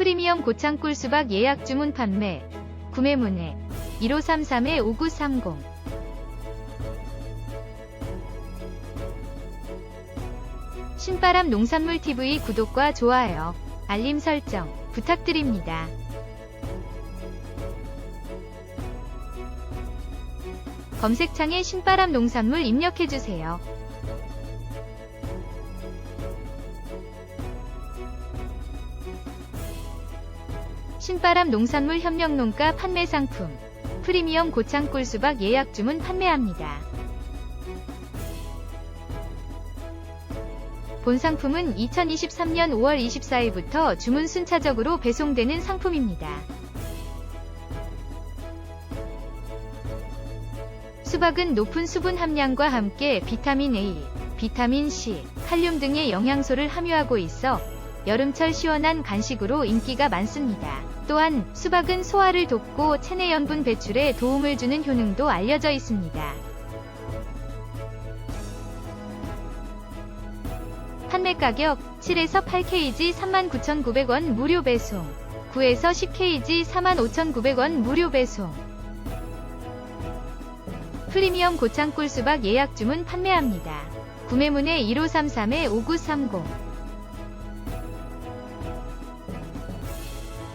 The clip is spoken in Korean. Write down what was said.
프리미엄 고창 꿀수박 예약 주문 판매. 구매 문의 1533-5930 신바람 농산물 TV 구독과 좋아요, 알림 설정 부탁드립니다. 검색창에 신바람 농산물 입력해주세요. 신바람 농산물 협력농가 판매 상품 프리미엄 고창 꿀수박 예약 주문 판매합니다. 본 상품은 2023년 5월 24일부터 주문 순차적으로 배송되는 상품입니다. 수박은 높은 수분 함량과 함께 비타민 A, 비타민 C, 칼륨 등의 영양소를 함유하고 있어 여름철 시원한 간식으로 인기가 많습니다. 또한 수박은 소화를 돕고 체내 염분 배출에 도움을 주는 효능도 알려져 있습니다. 판매 가격 7에서 8kg 39,900원 무료 배송 9에서 10kg 45,900원 무료 배송 프리미엄 고창 꿀 수박 예약 주문 판매합니다. 구매문의 1533-5930